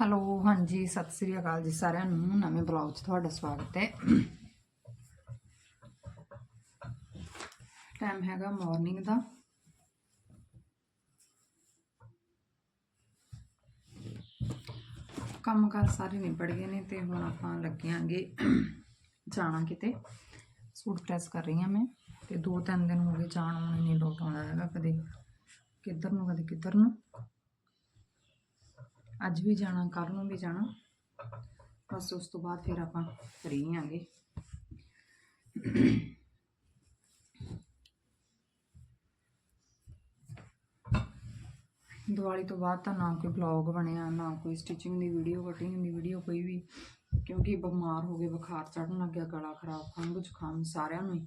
Hello, ਹਾਂਜੀ, ਸਤਿ ਸ੍ਰੀ ਅਕਾਲ ਜੀ ਸਾਰਿਆਂ ਨੂੰ। ਨਵੇਂ ਬਲੌਗ 'ਚ ਤੁਹਾਡਾ ਸਵਾਗਤ ਹੈ। ਟਾਈਮ ਹੈਗਾ ਮਾਰਨਿੰਗ ਦਾ। ਕੰਮ ਕਾਰ ਸਾਰੇ ਨਿਬੜ ਗਏ ਨੇ ਤੇ ਹੁਣ ਆਪਾਂ ਲੱਗਿਆਂਗੇ ਜਾਣਾ ਕਿਤੇ। ਸੂਟ ਪ੍ਰੈਸ ਕਰ ਰਹੀ ਹਾਂ ਮੈਂ ਤੇ ਦੋ ਤਿੰਨ ਦਿਨ ਹੋ ਗਏ ਜਾਣ ਆਉਣ ਨਹੀਂ ਲੋਟ ਆਉਂਦਾ ਹੈਗਾ ਕਦੇ ਕਿੱਧਰ ਨੂੰ, ਕਦੇ ਕਿੱਧਰ ਨੂੰ। ਅੱਜ ਵੀ ਜਾਣਾ ਕੱਲ ਨੂੰ ਵੀ ਜਾਣਾ। ਬਸ ਉਸ ਤੋਂ ਬਾਅਦ ਫਿਰ ਆਪਾਂ ਫਰੀ ਆਂਗੇ। ਦੀਵਾਲੀ ਤੋਂ ਬਾਅਦ ਤਾਂ ਨਾ ਕੋਈ ਬਲੌਗ ਬਣਿਆ, ਨਾ ਕੋਈ ਸਟਿਚਿੰਗ ਦੀ ਵੀਡੀਓ ਕਟਿੰਗ ਦੀ ਵੀਡੀਓ ਕੋਈ ਵੀ। ਕਿਉਂਕਿ ਬਿਮਾਰ ਹੋ ਗਏ ਬੁਖਾਰ ਚੜਨ ਲੱਗ ਗਿਆ ਗਲਾ ਖਰਾਬ ਖੰਘ ਜ਼ੁਕਾਮ ਸਾਰਿਆਂ ਨੂੰ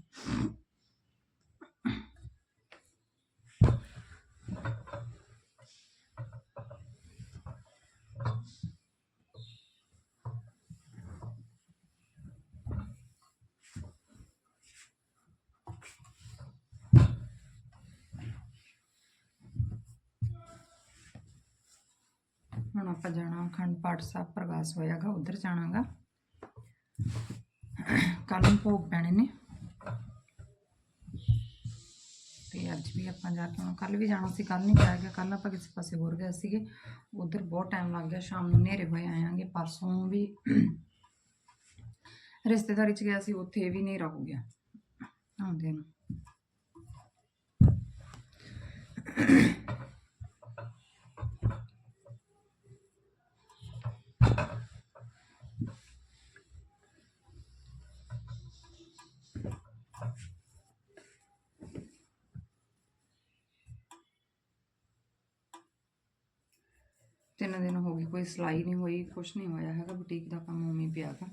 ਹੁਣ ਆਪਾਂ ਜਾਣਾ ਅਖੰਡ ਪਾਠ ਸਾਹਿਬ ਪ੍ਰਕਾਸ਼ ਹੋਇਆਗਾ, ਉਧਰ ਜਾਣਾਗਾ। ਕੱਲ ਨੂੰ ਭੋਗ ਪੈਣੇ ਨੇ। ਤੇ ਅੱਜ ਵੀ ਆਪਾਂ ਜਾ ਕੇ ਹੁਣ ਕੱਲ ਵੀ ਜਾਣਾ ਸੀ ਕੱਲ ਨਹੀਂ ਗਿਆ ਗਿਆ। ਕੱਲ ਆਪਾਂ ਕਿਸੇ ਪਾਸੇ ਹੋਰ ਗਏ ਸੀਗੇ। ਉਧਰ ਬਹੁਤ ਟਾਈਮ ਲੱਗ ਗਿਆ, ਸ਼ਾਮ ਨੂੰ ਹਨੇਰੇ ਹੋਏ ਆਇਆਂਗੇ ਪਰਸੋਂ ਵੀ ਰਿਸ਼ਤੇਦਾਰੀ ਚ ਗਿਆ ਸੀ, ਉੱਥੇ ਵੀ ਹਨੇਰਾ ਹੋ ਗਿਆ। ਆਉਂਦੇ ਨੂੰ। ਤਿੰਨ ਦਿਨ ਹੋ ਗਏ, ਕੋਈ ਸਿਲਾਈ ਨਹੀਂ ਹੋਈ, ਕੁਛ ਨਹੀਂ ਹੋਇਆ ਹੈਗਾ, ਬੁਟੀਕ ਦਾ ਕੰਮ ਉਵੇਂ ਹੀ ਪਿਆ ਗਾ।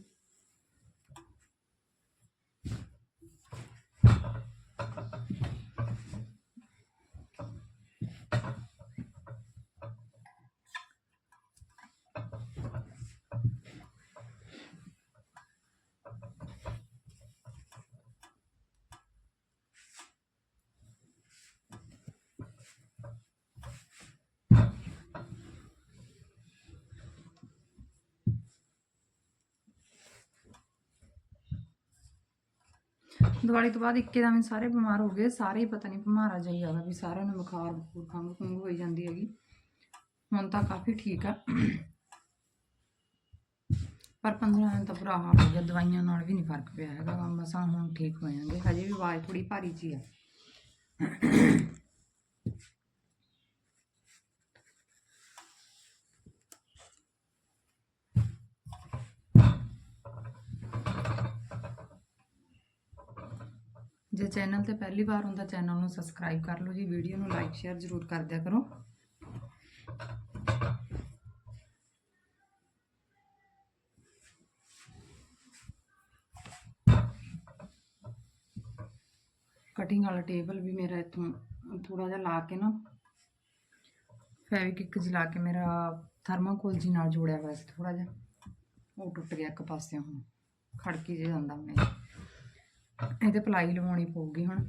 ਦਿਵਾਲੀ ਤੋਂ ਬਾਅਦ ਇੱਕੇ ਦਮ ਹੀ ਸਾਰੇ ਬਿਮਾਰ ਹੋ ਗਏ। ਸਾਰੇ ਹੀ ਪਤਾ ਨਹੀਂ ਬਿਮਾਰਾ ਜਾਈ ਆਦਾ ਵੀ ਸਾਰਿਆਂ ਨੂੰ ਬੁਖਾਰ, ਬਖੂਰ, ਖੰਘ ਖੁੰਘ ਹੋਈ ਜਾਂਦੀ ਹੈਗੀ। ਹੁਣ ਤਾਂ ਕਾਫੀ ਠੀਕ ਆ। ਪਰ 15 ਦਿਨ ਤਾਂ ਬੁਰਾ ਹਾਲ ਹੋ ਗਿਆ, ਦਵਾਈਆਂ ਨਾਲ ਵੀ ਨਹੀਂ ਫ਼ਰਕ ਪਿਆ ਹੈਗਾ। ਮਸਾਂ ਹੁਣ ਠੀਕ ਹੋ ਜਾਂਦੇ ਹਜੇ ਵੀ ਆਵਾਜ਼ ਥੋੜੀ ਭਾਰੀ ਜੀ ਆ। ਜੇ ਚੈਨਲ ਤੇ ਪਹਿਲੀ ਵਾਰ ਹੁੰਦਾ, ਚੈਨਲ ਨੂੰ ਸਬਸਕ੍ਰਾਈਬ ਕਰ ਲਓ ਜੀ। ਵੀਡੀਓ ਨੂੰ ਲਾਈਕ ਸ਼ੇਅਰ ਜ਼ਰੂਰ ਕਰ ਦਿਆ ਕਰੋ। ਕਟਿੰਗ ਵਾਲਾ ਟੇਬਲ ਵੀ ਮੇਰਾ ਇੱਥੋਂ ਥੋੜਾ ਜਿਹਾ ਲਾ ਕੇ ਨਾ ਫੈਵਿਕ ਜਲਾ ਕੇ ਮੇਰਾ ਥਰਮਾਕੋਲ ਜੀ ਨਾਲ ਜੋੜਿਆ ਹੋਇਆ ਸੀ ਥੋੜਾ ਜਿਹਾ। ਉਹ ਟੁੱਟ ਗਿਆ ਇੱਕ ਪਾਸੇ ਹੁਣ। ਖੜਕੀ ਜੇ ਜਾਂਦਾ ਮੈਂ। ਇਹਦੇ ਪਲਾਈ ਲਵਾਉਣੀ ਪਊਗੀ ਹੁਣ।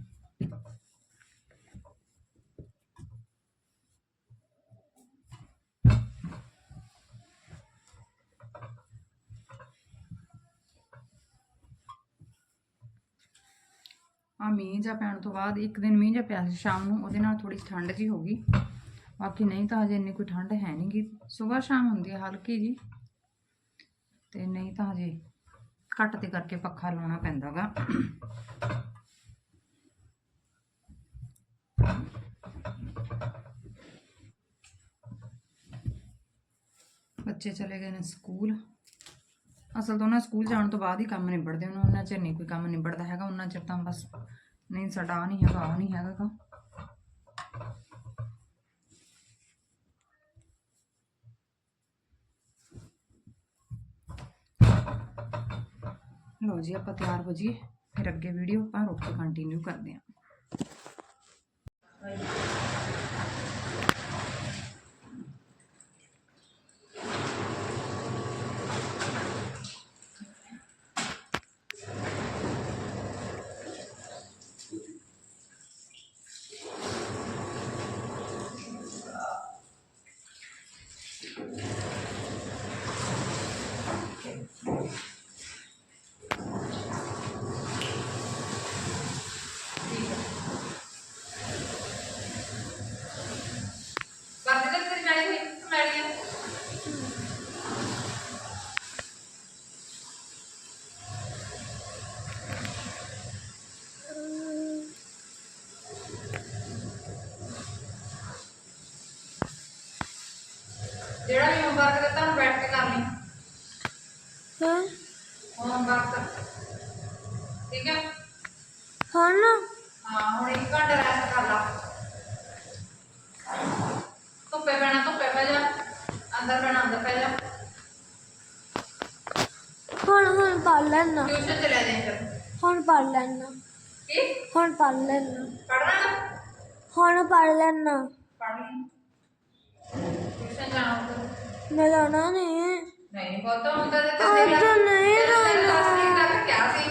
ਆ ਮੀਂਹ ਜਾਂ ਪੈਣ ਤੋਂ ਬਾਅਦ ਇੱਕ ਦਿਨ ਮੀਂਹ ਜਾਂ ਪਿਆ ਸੀ ਸ਼ਾਮ ਨੂੰ, ਉਹਦੇ ਨਾਲ ਥੋੜੀ ਠੰਡ ਜੀ ਹੋ ਗਈ। ਬਾਕੀ ਨਹੀਂ ਤਾਂ ਹਜੇ ਇੰਨੀ ਕੋਈ ਠੰਡ ਹੈ ਨਹੀਂਗੀ ਸਵੇਰ ਸ਼ਾਮ ਹੁੰਦੀ ਹੈ ਹਲਕੀ ਜੀ। ਤੇ ਨਹੀਂ ਤਾਂ ਹਜੇ ਘੱਟ ਤੇ ਕਰਕੇ ਪੱਖਾ ਲਾਉਣਾ ਪੈਂਦਾਗਾ। ਬੱਚੇ ਚਲੇ ਗਏ ਨੇ ਸਕੂਲ। ਅਸਲ ਤੋਂ ਉਹਨਾਂ ਸਕੂਲ ਜਾਣ ਤੋਂ ਬਾਅਦ ਹੀ ਕੰਮ ਨਿਬੜਦੇ ਉਹਨਾਂ ਉਹਨਾਂ ਚਿਰ ਨਹੀਂ ਕੋਈ ਕੰਮ ਨਿਬੜਦਾ ਹੈਗਾ, ਉਹਨਾਂ ਚਿਰ ਤਾਂ ਬਸ ਨਹੀਂ ਸਾਡਾ ਆਹ ਨਹੀਂ ਹੈਗਾ, ਆਹ ਨਹੀਂ ਹੈਗਾ ਲਓ ਜੀ, ਆਪਾਂ ਤਿਆਰ ਹੋ ਜਾਈਏ। ਫਿਰ ਅੱਗੇ ਵੀਡੀਓ ਆਪਾਂ ਰੁਕ ਕੇ ਕੰਟੀਨਿਊ ਕਰਦੇ ਹਾਂ। ਠੀਕ ਹੈ ਹੁਣ ਹਾਂ ਹੁਣ ਇੱਕ ਘੰਟਾ ਰੈਸਟ ਕਰ ਲਾ। ਧੁੱਪੇ ਪੈਣਾ ਧੁੱਪੇ ਪੈ ਜਾ। ਅੰਦਰ ਪੈਣਾ ਅੰਦਰ ਪੈ ਜਾ। ਹੁਣ ਹੁਣ ਪੜ ਲੈਣਾ। ਟਿਊਸ਼ਨ ਜਾਈਂ ਫਿਰ ਹੁਣ ਪੜ ਲੈਣਾ। ਕੀ? ਹੁਣ ਪੜ ਲੈਣਾ। ਪੜਨਾ ਨਾ ਹੁਣ ਪੜ ਲੈਣਾ। ਪੜ ਟਿਊਸ਼ਨ ਜਾਣਾ ਉੱਧਰ ਮੈਂ ਜਾਣਾ ਨਹੀਂ ਨਹੀਂ ਪਤਾ ਹੁੰਦਾ ਤੇ ਅੱਜ ਨਹੀਂ ਜਾਣਾ ਤੱਕ ਕਿਆ ਸੀ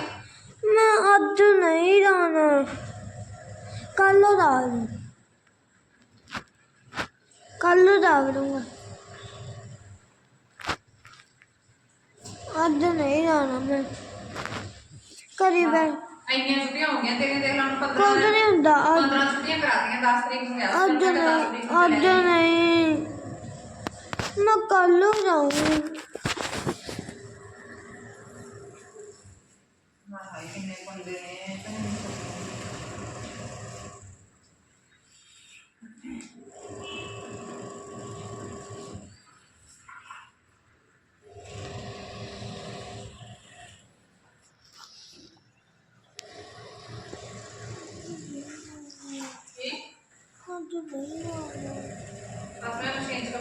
ਅੱਜ ਨਹੀਂ ਜਾਣਾ ਕੱਲ ਜਾਣਾ ਕੱਲ ਜਾਵਾਂਗਾ ਅੱਜ ਨਹੀਂ ਜਾਣਾ ਮੈਂ। ਕਰੀ ਬੈ ਇੰਨੀਆਂ ਛੁੱਟੀਆਂ ਹੋ ਗਈਆਂ ਤੇਰੀਆਂ ਦੇਖ ਲਾ ਹੁਣ 15 ਕੁਝ ਨਹੀਂ ਹੁੰਦਾ ਅੱਜ 15 ਛੁੱਟੀਆਂ ਕਰਾਤੀਆਂ 10 ਤਰੀਕ ਨੂੰ ਗਿਆ ਅੱਜ ਨਹੀਂ ਅੱਜ ਨਹੀਂ। ਮੈਂ ਕੱਲ ਜਾਊਂਗੀ ਹਾਏ ਕਿੰਨੇ ਬੰਦੇ ਨੇ ਕੀ ਅੱਜ ਨਹੀਂ ਜਾਣਾ ਆਪਣੇ ਮਸ਼ੀਨ 'ਚ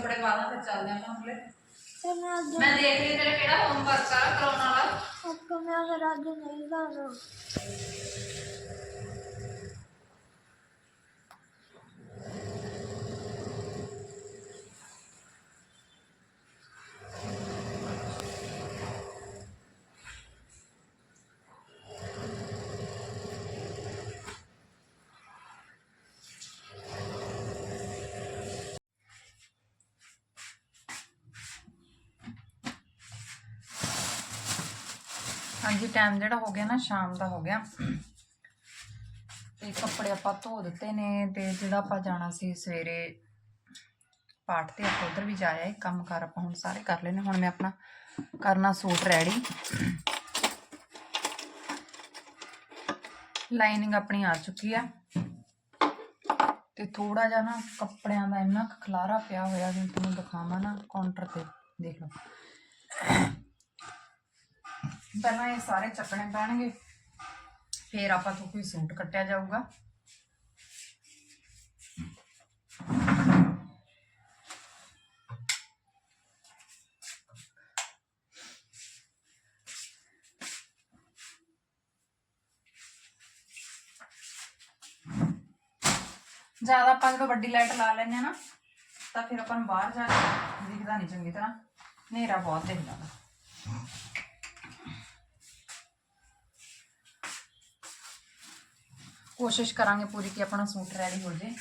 ਚੱਲਦੇ ਤੇ ਮੈਂ ਅੱਜ ਮੈਂ ਦੇਖ ਲਈ ਤੇਰਾ ਕਿਹੜਾ ਹੋਮਵਰਕ ਆ ਕਰਾਉਣ ਵਾਲਾ। ਅੱਕ ਮੈਂ ਫਿਰ ਅੱਜ ਨਹੀਂ ਜਾਣਾ ਹਾਂਜੀ ਟਾਈਮ ਜਿਹੜਾ ਹੋ ਗਿਆ ਨਾ, ਸ਼ਾਮ ਦਾ ਹੋ ਗਿਆ। ਤੇ ਕੱਪੜੇ ਆਪਾਂ ਧੋ ਦਿੱਤੇ ਨੇ ਤੇ ਜਿਹੜਾ ਆਪਾਂ ਜਾਣਾ ਸੀ ਸਵੇਰੇ ਪਾਠ ਤੇ ਆਪਾਂ ਉਧਰ ਵੀ ਜਾਇਆ ਹੈ ਕੰਮ ਕਾਰ ਆਪਾਂ ਹੁਣ ਸਾਰੇ ਕਰ ਲੈਨੇ ਹੁਣ ਮੈਂ ਆਪਣਾ ਕਰਨਾ ਸੂਟ ਰੈਡੀ ਲਾਈਨਿੰਗ ਆਪਣੀ ਆ ਚੁੱਕੀ ਆ। ਤੇ ਥੋੜਾ ਜਿਹਾ ਨਾ ਕੱਪੜਿਆਂ ਦਾ ਇੰਨਾ ਕੁ ਖਲਾਰਾ ਪਿਆ ਹੋਇਆ ਵੀ ਤੁਹਾਨੂੰ ਦਿਖਾਵਾਂ ਨਾ ਕਾਊਂਟਰ ਤੇ ਦੇਖ ਲਓ। ਪਹਿਲਾਂ ਇਹ ਸਾਰੇ ਚੱਕਣੇ ਪੈਣਗੇ। ਫਿਰ ਆਪਾਂ ਤੋਂ ਕੋਈ ਸੂਟ ਕੱਟਿਆ ਜਾਊਗਾ। ਜ਼ਿਆਦਾ ਆਪਾਂ ਜਦੋਂ ਵੱਡੀ ਲਾਈਟ ਲਾ ਲੈਂਦੇ ਆ ਨਾ, ਤਾਂ ਫਿਰ ਆਪਾਂ ਨੂੰ ਬਾਹਰ ਜਾ ਕੇ ਦਿਖਦਾ ਨਹੀਂ ਚੰਗੀ ਤਰ੍ਹਾਂ। ਹਨੇਰਾ ਬਹੁਤ ਦਿਖਦਾ। ਕੋਸ਼ਿਸ਼ ਕਰਾਂਗੇ ਪੂਰੀ ਕਿ ਆਪਣਾ ਸੂਟ ਰੈਡੀ ਹੋ ਜੇ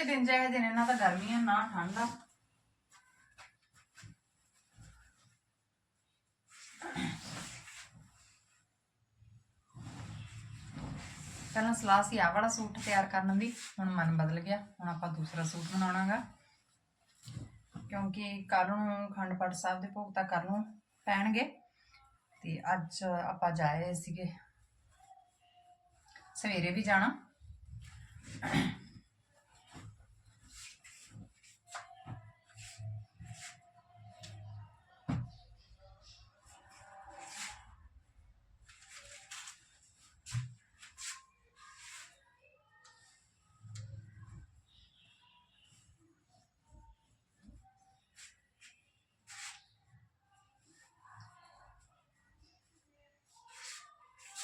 ਇਹ ਦਿਨ ਜਿਹੇ ਦਿਨ ਇਹਨਾਂ ਦਾ ਗਰਮੀ ਆ ਨਾ ਠੰਡਾ ਪਹਿਲਾਂ ਸਲਾਹ ਸੀ ਆਹ ਵਾਲਾ ਸੂਟ ਤਿਆਰ ਕਰਨ ਦੀ, ਹੁਣ ਮਨ ਬਦਲ ਗਿਆ, ਹੁਣ ਆਪਾਂ ਦੂਸਰਾ ਸੂਟ ਬਣਾਉਣਾਗਾ। ਕਿਉਂਕਿ ਕੱਲ ਨੂੰ ਖੰਡ ਪਾਠ ਸਾਹਿਬ ਦੇ ਭੋਗ ਤਾਂ ਕੱਲ ਨੂੰ ਪੈਣਗੇ। ਤੇ ਅੱਜ ਆਪਾਂ ਜਾਏ ਸੀਗੇ। ਸਵੇਰੇ ਵੀ ਜਾਣਾ।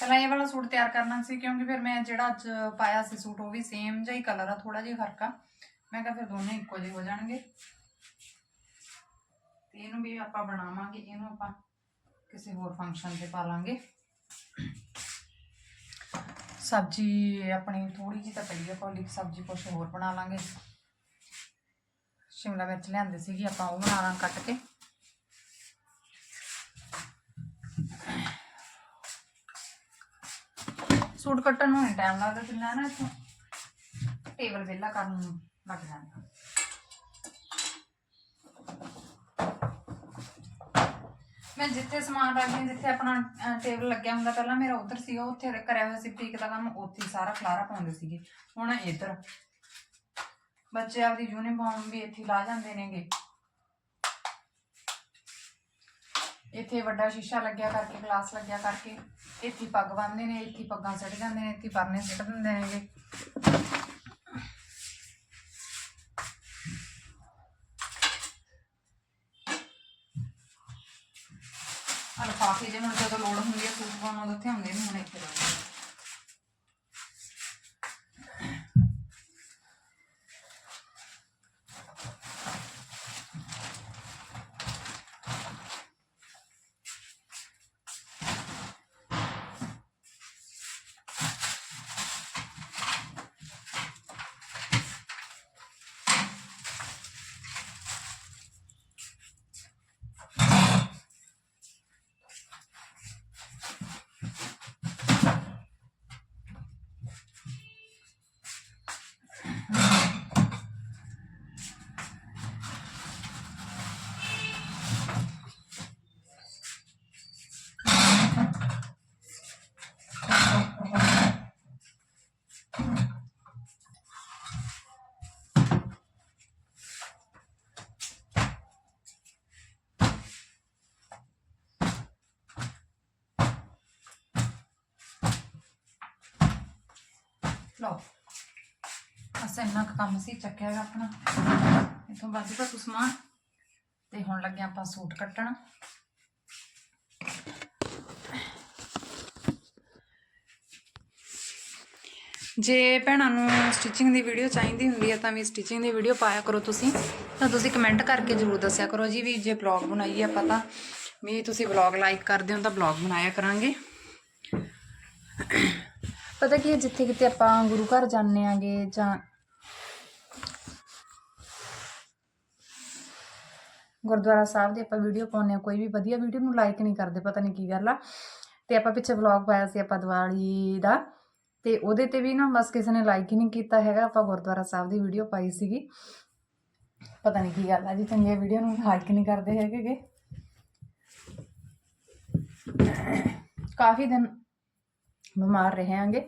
ਪਹਿਲਾਂ ਇਹ ਵਾਲਾ ਸੂਟ ਤਿਆਰ ਕਰਨਾ ਸੀ, ਕਿਉਂਕਿ ਫਿਰ ਮੈਂ ਜਿਹੜਾ ਅੱਜ ਪਾਇਆ ਸੀ ਸੂਟ, ਉਹ ਵੀ ਸੇਮ ਜਿਹਾ ਹੀ ਕਲਰ ਆ ਥੋੜਾ ਜਿਹਾ ਫ਼ਰਕ ਆ। ਮੈਂ ਕਿਹਾ ਫਿਰ ਦੋਨੇ ਇੱਕੋ ਜਿਹੇ ਹੋ ਜਾਣਗੇ। ਤੇ ਇਹਨੂੰ ਵੀ ਆਪਾਂ ਬਣਾਵਾਂਗੇ, ਇਹਨੂੰ ਆਪਾਂ ਕਿਸੇ ਹੋਰ ਫੰਕਸ਼ਨ ਤੇ ਪਾ ਲਾਂਗੇ। ਸਬਜ਼ੀ ਆਪਣੀ ਥੋੜੀ ਜਿਹੀ ਤਾਂ ਪਈ ਆ ਕੋਲੀ, ਸਬਜ਼ੀ ਕੁਛ ਹੋਰ ਬਣਾ ਲਾਂਗੇ। ਸ਼ਿਮਲਾ ਮਿਰਚ ਲਿਆਂਦੇ ਸੀਗੀ, ਆਪਾਂ ਉਹ ਬਣਾ ਲਾਂ ਕੱਟ ਕੇ। ਸੂਟ ਕੱਟਣ ਨੂੰ ਟਾਈਮ ਲੱਗਦਾ ਕਿੰਨਾ ਨਾ ਇੱਥੋਂ ਟੇਬਲ ਵਿਹਲਾ ਕਰਨ ਨੂੰ ਲੱਗ ਜਾਂਦਾ। ਮੈਂ ਜਿੱਥੇ ਸਮਾਨ ਰੱਖਦੀ ਹਾਂ, ਜਿੱਥੇ ਆਪਣਾ ਟੇਬਲ ਲੱਗਿਆ ਹੁੰਦਾ ਪਹਿਲਾਂ ਮੇਰਾ ਉਧਰ ਸੀਗਾ ਉੱਥੇ ਕਰਿਆ ਹੋਇਆ ਸੀ ਪੀਕ ਦਾ ਕੰਮ ਉੱਥੇ ਸਾਰਾ ਖਲਾਰਾ ਪਾਉਂਦੇ ਸੀਗੇ। ਹੁਣ ਇੱਧਰ ਬੱਚੇ ਆਪਦੀ ਯੂਨੀਫਾਰਮ ਵੀ ਇੱਥੇ ਲਾ ਜਾਂਦੇ ਨੇਗੇ। ਇੱਥੇ ਵੱਡਾ ਸ਼ੀਸ਼ਾ ਲੱਗਿਆ ਕਰਕੇ, ਗਲਾਸ ਲੱਗਿਆ ਕਰਕੇ, ਇੱਥੇ ਪੱਗ ਬੰਨਦੇ ਨੇ, ਇੱਥੇ ਪੱਗਾਂ ਸੱਟ ਜਾਂਦੇ ਨੇ, ਇੱਥੇ ਪਰਨੇ ਸੱਟ ਦਿੰਦੇ ਨੇਗੇ। ਆ ਜਿਹਨਾਂ ਨੂੰ ਜਦੋਂ ਲੋੜ ਹੁੰਦੀ ਹੈ ਸੂਟ ਪਾਉਣ ਉਦੋਂ ਉੱਥੇ ਹੁੰਦੇ ਨੇ ਹੁਣ ਇੱਥੇ ਲਓ। ਅਸਾਂ ਇੰਨਾ ਕੰਮ ਸੀ, ਚੱਕਿਆ ਗਾ ਆਪਣਾ। ਇਥੋਂ ਵੱਧ ਦਾ ਸਮਾਨ। ਤੇ ਹੁਣ ਲੱਗੇ ਆਪਾਂ ਸੂਟ ਕੱਟਣ। ਜੇ ਭੈਣਾਂ ਨੂੰ ਸਟਿਚਿੰਗ ਦੀ ਵੀਡੀਓ ਚਾਹੀਦੀ ਹੁੰਦੀ ਹੈ, ਤਾਂ ਵੀ ਸਟਿਚਿੰਗ ਦੀ ਵੀਡੀਓ ਪਾਇਆ ਕਰੋ ਤੁਸੀਂ। ਤਾਂ ਤੁਸੀਂ ਕਮੈਂਟ ਕਰਕੇ ਜ਼ਰੂਰ ਦੱਸਿਆ ਕਰੋ ਜੀ ਵੀ ਜੇ ਬਲੌਗ ਬਣਾਈਏ ਆਪਾਂ ਤਾਂ। ਵੀ ਤੁਸੀਂ ਬਲੌਗ ਲਾਈਕ ਕਰਦੇ ਹੋ ਤਾਂ ਬਲੌਗ ਬਣਾਇਆ ਕਰਾਂਗੇ। ਪਤਾ ਕੀ ਹੈ, ਜਿੱਥੇ ਕਿਤੇ ਆਪਾਂ ਗੁਰੂ ਘਰ ਜਾਂਦੇ ਆਂਗੇ ਜਾਂ ਗੁਰਦੁਆਰਾ ਸਾਹਿਬ ਦੀ ਆਪਾਂ ਵੀਡੀਓ ਪਾਉਂਦੇ ਆ ਕੋਈ ਵੀ ਵਧੀਆ ਵੀਡੀਓ ਨੂੰ ਲਾਈਕ ਨਹੀਂ ਕਰਦੇ, ਪਤਾ ਨਹੀਂ ਕੀ ਗੱਲ ਆ। ਤੇ ਆਪਾਂ ਪਿੱਛੇ ਵਲੌਗ ਪਾਇਆ ਸੀ ਆਪਾਂ ਦੀਵਾਲੀ ਦਾ, ਤੇ ਉਹਦੇ ਤੇ ਵੀ ਨਾ ਬਸ ਕਿਸੇ ਨੇ ਲਾਈਕ ਹੀ ਨਹੀਂ ਕੀਤਾ ਹੈਗਾ, ਆਪਾਂ ਗੁਰਦੁਆਰਾ ਸਾਹਿਬ ਦੀ ਵੀਡੀਓ ਪਾਈ ਸੀਗੀ। ਪਤਾ ਨਹੀਂ ਕੀ ਗੱਲ ਆ ਜੀ, ਚੰਗੇ ਵੀਡੀਓ ਨੂੰ ਲਾਈਕ ਨਹੀਂ ਕਰਦੇ ਹੈਗੇਗੇ ਕਾਫੀ ਦਿਨ ਬਿਮਾਰ ਰਹੇ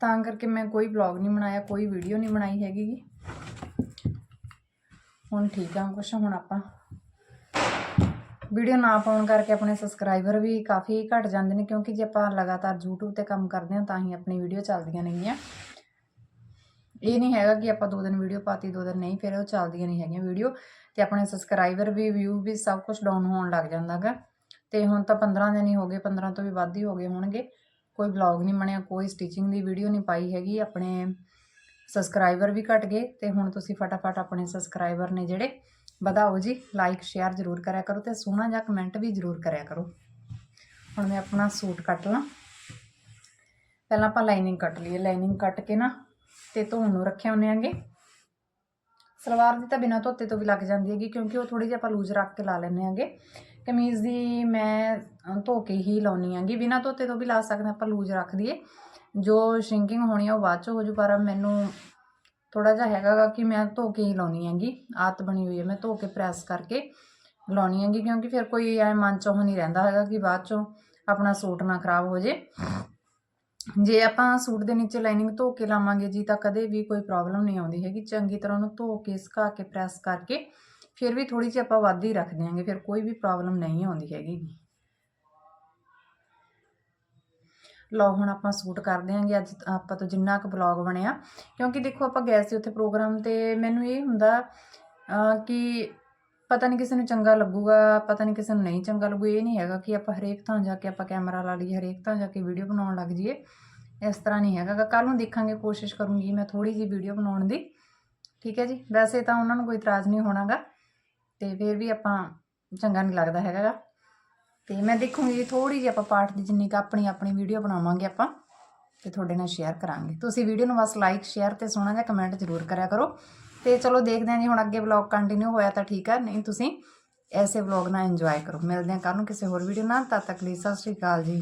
ਤਾਂ ਕਰਕੇ ਮੈਂ ਕੋਈ ਵਲੌਗ ਨਹੀਂ ਬਣਾਇਆ, ਕੋਈ ਵੀਡੀਓ ਨਹੀਂ ਬਣਾਈ ਹੈਗੀ ਹੁਣ ਠੀਕ ਆ ਕੁਛ, ਹੁਣ ਆਪਾਂ ਵੀਡੀਓ ਨਾ ਪਾਉਣ ਕਰਕੇ ਆਪਣੇ ਸਬਸਕ੍ਰਾਈਬਰ ਵੀ ਕਾਫੀ ਘਟ ਜਾਂਦੇ ਨੇ, ਕਿਉਂਕਿ ਜੇ ਆਪਾਂ ਲਗਾਤਾਰ YouTube ਤੇ ਕੰਮ ਕਰਦੇ ਹਾਂ ਤਾਂ ਹੀ ਆਪਣੀ ਵੀਡੀਓ ਚੱਲਦੀਆਂ ਨੇਗੀਆਂ ਇਹ ਨਹੀਂ ਹੈਗਾ ਕਿ ਆਪਾਂ ਦੋ ਦਿਨ ਵੀਡੀਓ ਪਾਤੀ, ਦੋ ਦਿਨ ਨਹੀਂ, ਫਿਰ ਉਹ ਚੱਲਦੀਆਂ ਨਹੀਂ ਹੈਗੀਆਂ ਵੀਡੀਓ ਤੇ ਆਪਣੇ ਸਬਸਕ੍ਰਾਈਬਰ ਵੀ ਵਿਊ ਵੀ ਸਭ ਕੁਝ ਡਾਊਨ ਹੋਣ ਲੱਗ ਜਾਂਦਾਗਾ। ਤੇ ਹੁਣ ਤਾਂ 15 ਦਿਨ ਹੀ ਹੋ ਗਏ 15 ਤੋਂ ਵੀ ਵੱਧ ਹੀ ਹੋ ਗਏ ਹੋਣਗੇ। ਕੋਈ ਵਲੌਗ ਨਹੀਂ ਬਣਿਆ, ਕੋਈ ਸਟਿਚਿੰਗ ਦੀ ਵੀਡੀਓ ਨਹੀਂ ਪਾਈ ਹੈਗੀ, ਆਪਣੇ ਸਬਸਕ੍ਰਾਈਬਰ ਵੀ ਘਟ ਗਏ ਤੇ ਹੁਣ ਤੁਸੀਂ ਫਟਾਫਟ ਆਪਣੇ ਸਬਸਕ੍ਰਾਈਬਰ ਨੇ ਜਿਹੜੇ, ਵਧਾਓ ਜੀ ਲਾਈਕ ਸ਼ੇਅਰ ਜ਼ਰੂਰ ਕਰਿਆ ਕਰੋ ਤੇ ਸੋਹਣਾ ਜਿਹਾ ਕਮੈਂਟ ਵੀ ਜ਼ਰੂਰ ਕਰਿਆ ਕਰੋ। ਹੁਣ ਮੈਂ ਆਪਣਾ ਸੂਟ ਕੱਟ ਲਾਂ। ਪਹਿਲਾਂ ਆਪਾਂ ਲਾਈਨਿੰਗ ਕੱਟ ਲਈਏ ਲਾਈਨਿੰਗ ਕੱਟ ਕੇ ਨਾ ਤੇ ਧੋਣ ਨੂੰ ਰੱਖੇ ਹੁੰਨੇ ਆਂਗੇ ਸਲਵਾਰ ਦੀ ਤਾਂ ਬਿਨਾਂ ਧੋਤੇ ਤੋਂ ਵੀ ਲੱਗ ਜਾਂਦੀ ਹੈਗੀ ਕਿਉਂਕਿ ਉਹ ਥੋੜੀ ਜਿਹੀ ਆਪਾਂ ਲੂਜ਼ ਰੱਖ ਕੇ ਲਾ ਲੈਂਦੇ ਆਂਗੇ ਕਮੀਜ਼ ਦੀ ਮੈਂ ਧੋ ਕੇ ਹੀ ਲਾਉਣੀ ਆਂਗੀ ਬਿਨਾਂ ਧੋਤੇ ਤੋਂ ਵੀ ਲਾ ਸਕਦੇ ਹਾਂ, ਆਪਾਂ ਲੂਜ਼ ਰੱਖ ਦਈਏ। ਜੋ ਸ਼ਿੰਕਿੰਗ ਹੋਣੀ ਆ ਉਹ ਬਾਅਦ ਚ ਹੋ ਜੂ ਪਰ ਮੈਨੂੰ ਥੋੜਾ ਜਿਹਾ ਹੈਗਾ ਗਾ ਕਿ ਮੈਂ ਧੋ ਕੇ ਹੀ ਲਾਉਣੀ ਹੈਗੀ। ਆਤ ਬਣੀ ਹੋਈ ਹੈ ਮੈਂ ਧੋ ਕੇ ਪ੍ਰੈਸ ਕਰਕੇ ਲਾਉਣੀ ਹੈਗੀ, ਕਿਉਂਕਿ ਫਿਰ ਕੋਈ ਐ ਮਨ ਚ ਉਹ ਨਹੀਂ ਰਹਿੰਦਾ ਹੈਗਾ ਕਿ ਬਾਅਦ ਚੋਂ ਆਪਣਾ ਸੂਟ ਨਾ ਖਰਾਬ ਹੋ ਜੇ। ਜੇ ਆਪਾਂ ਸੂਟ ਦੇ ਨੀਚੇ ਲਾਈਨਿੰਗ ਧੋ ਕੇ ਲਾਵਾਂਗੇ ਜੀ, ਤਾਂ ਕਦੇ ਵੀ ਕੋਈ ਪ੍ਰੋਬਲਮ ਨਹੀਂ ਆਉਂਦੀ ਹੈਗੀ। ਚੰਗੀ ਤਰ੍ਹਾਂ ਉਹਨੂੰ ਧੋ ਕੇ, ਸੁਕਾ ਕੇ ਪ੍ਰੈਸ ਕਰਕੇ ਫਿਰ ਵੀ ਥੋੜੀ ਜਿਹੀ ਆਪਾਂ ਵੱਧ ਹੀ ਰੱਖ ਦਿਆਂਗੇ ਫਿਰ ਕੋਈ ਵੀ ਪ੍ਰੋਬਲਮ ਨਹੀਂ ਆਉਂਦੀ ਹੈਗੀ ਲਓ, ਹੁਣ ਆਪਾਂ ਸੂਟ ਕਰ ਦਿਆਂਗੇ ਅੱਜ ਆਪਾਂ ਤੋਂ ਜਿੰਨਾ ਕੁ ਬਲੌਗ ਬਣਿਆ। ਕਿਉਂਕਿ ਦੇਖੋ, ਆਪਾਂ ਗਏ ਸੀ ਉੱਥੇ ਪ੍ਰੋਗਰਾਮ ਤੇ ਮੈਨੂੰ ਇਹ ਹੁੰਦਾ ਕਿ ਪਤਾ ਨਹੀਂ ਕਿਸੇ ਨੂੰ ਚੰਗਾ ਲੱਗੂਗਾ, ਪਤਾ ਨਹੀਂ ਕਿਸੇ ਨੂੰ ਨਹੀਂ ਚੰਗਾ ਲੱਗੂ, ਇਹ ਨਹੀਂ ਹੈਗਾ ਕਿ ਆਪਾਂ ਹਰੇਕ ਥਾਂ ਜਾ ਕੇ ਆਪਾਂ ਕੈਮਰਾ ਲਾ ਲਈਏ, ਹਰੇਕ ਥਾਂ ਜਾ ਕੇ ਵੀਡੀਓ ਬਣਾਉਣ ਲੱਗ ਜਾਈਏ। ਇਸ ਤਰ੍ਹਾਂ ਨਹੀਂ ਹੈਗਾ ਕੱਲ ਨੂੰ ਦੇਖਾਂਗੇ, ਕੋਸ਼ਿਸ਼ ਕਰੂੰਗੀ ਮੈਂ ਥੋੜੀ ਜਿਹੀ ਵੀਡੀਓ ਬਣਾਉਣ ਦੀ। ਠੀਕ ਹੈ ਜੀ? ਵੈਸੇ ਤਾਂ ਉਹਨਾਂ ਨੂੰ ਕੋਈ ਇਤਰਾਜ਼ ਨਹੀਂ ਹੋਣਾਗਾ। ਤੇ ਫਿਰ ਵੀ ਆਪਾਂ ਚੰਗਾ ਨਹੀਂ ਲੱਗਦਾ ਹੈਗਾ ਗਾ। ਤੇ ਮੈਂ ਦੇਖੂੰਗੀ ਥੋੜੀ ਜਿਹੀ ਆਪਾਂ ਪਾਠ ਦੀ ਜਿੰਨੀ ਕੁ ਆਪਣੀ ਆਪਣੀ ਵੀਡੀਓ ਬਣਾਵਾਂਗੇ ਆਪਾਂ, ਤੇ ਤੁਹਾਡੇ ਨਾਲ ਸ਼ੇਅਰ ਕਰਾਂਗੇ। ਤੁਸੀਂ ਵੀਡੀਓ ਨੂੰ ਬਸ ਲਾਈਕ ਸ਼ੇਅਰ ਤੇ ਸੋਹਣਾ ਜਿਹਾ ਕਮੈਂਟ ਜ਼ਰੂਰ ਕਰਿਆ ਕਰੋ। ਤੇ ਚਲੋ ਦੇਖਦੇ ਹਾਂ ਜੀ, ਹੁਣ ਅੱਗੇ ਵਲੌਗ ਕੰਟੀਨਿਊ ਹੋਇਆ ਤਾਂ ਠੀਕ ਹੈ ਨਹੀਂ ਤੁਸੀਂ ਐਸੇ ਵਲੌਗ ਨਾਲ ਇੰਜੋਏ ਕਰੋ। ਮਿਲਦੇ ਹਾਂ ਕੱਲ ਨੂੰ ਕਿਸੇ ਹੋਰ ਵੀਡੀਓ ਨਾਲ, ਤਦ ਤੱਕ ਲਈ ਸਤਿ ਸ਼੍ਰੀ ਅਕਾਲ ਜੀ।